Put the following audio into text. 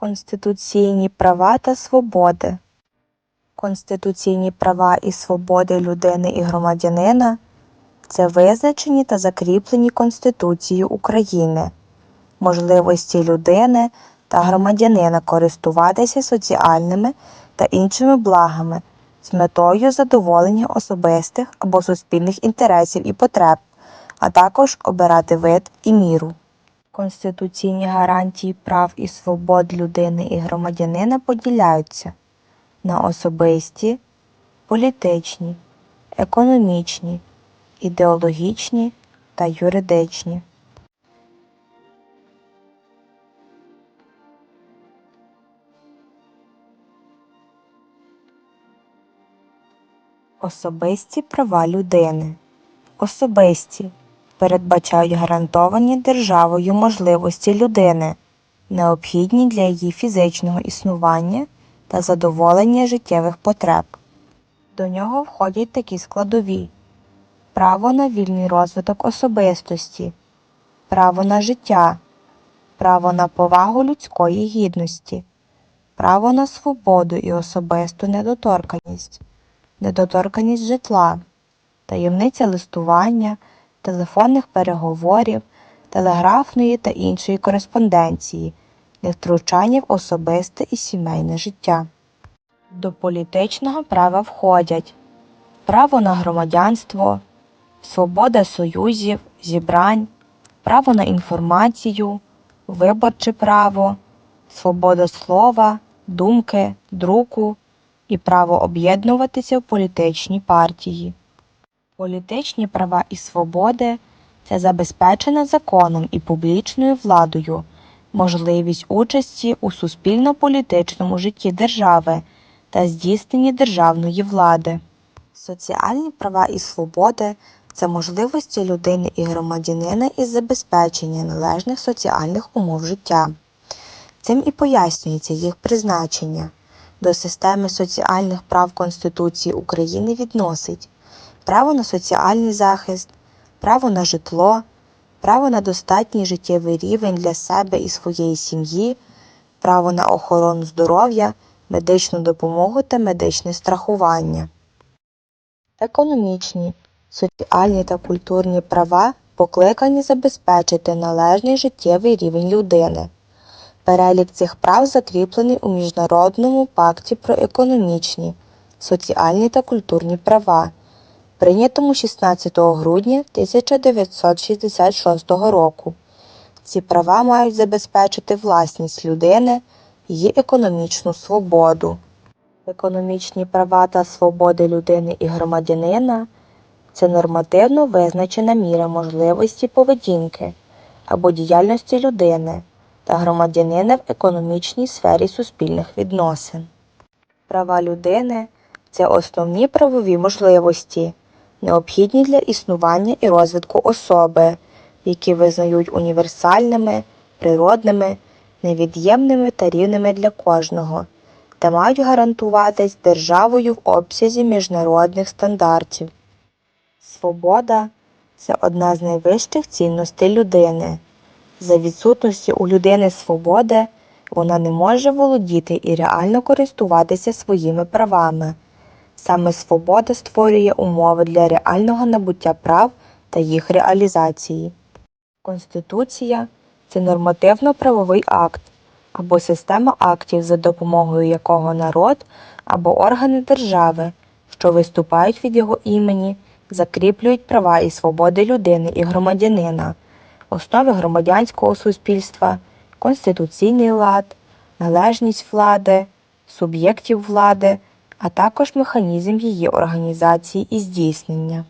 Конституційні права та свободи. Конституційні права і свободи людини і громадянина це визначені та закріплені Конституцією України, можливості людини та громадянина користуватися соціальними та іншими благами з метою задоволення особистих або суспільних інтересів і потреб, а також обирати вид і міру. Конституційні гарантії прав і свобод людини і громадянина поділяються на особисті, політичні, економічні, ідеологічні та юридичні. Особисті права людини. Особисті передбачають гарантовані державою можливості людини, необхідні для її фізичного існування та задоволення життєвих потреб. До нього входять такі складові: право на вільний розвиток особистості, право на життя, право на повагу людської гідності, право на свободу і особисту недоторканність, недоторканність житла, таємниця листування, телефонних переговорів, телеграфної та іншої кореспонденції, невтручання в особисте і сімейне життя. До політичного права входять право на громадянство, свобода союзів, зібрань, право на інформацію, виборче право, свобода слова, думки, друку і право об'єднуватися в політичні партії. Політичні права і свободи це забезпечена законом і публічною владою можливість участі у суспільно-політичному житті держави та здійсненні державної влади. Соціальні права і свободи це можливості людини і громадянина із забезпечення належних соціальних умов життя. Цим і пояснюється їх призначення. До системи соціальних прав Конституції України відносить право на соціальний захист, право на житло, право на достатній життєвий рівень для себе і своєї сім'ї, право на охорону здоров'я, медичну допомогу та медичне страхування. Економічні, соціальні та культурні права покликані забезпечити належний життєвий рівень людини. Перелік цих прав закріплений у Міжнародному пакті про економічні, соціальні та культурні права, прийнятому 16 грудня 1966 року. Ці права мають забезпечити власність людини, її економічну свободу. Економічні права та свободи людини і громадянина це нормативно визначена міра можливості поведінки або діяльності людини та громадянина в економічній сфері суспільних відносин. Права людини це основні правові можливості, необхідні для існування і розвитку особи, які визнають універсальними, природними, невід'ємними та рівними для кожного, та мають гарантуватись державою в обсязі міжнародних стандартів. Свобода це одна з найвищих цінностей людини. За відсутності у людини свободи вона не може володіти і реально користуватися своїми правами. Саме свобода створює умови для реального набуття прав та їх реалізації. Конституція це нормативно-правовий акт або система актів, за допомогою якого народ або органи держави, що виступають від його імені, закріплюють права і свободи людини і громадянина, основи громадянського суспільства, конституційний лад, належність влади, суб'єктів влади, а також механізм її організації і здійснення.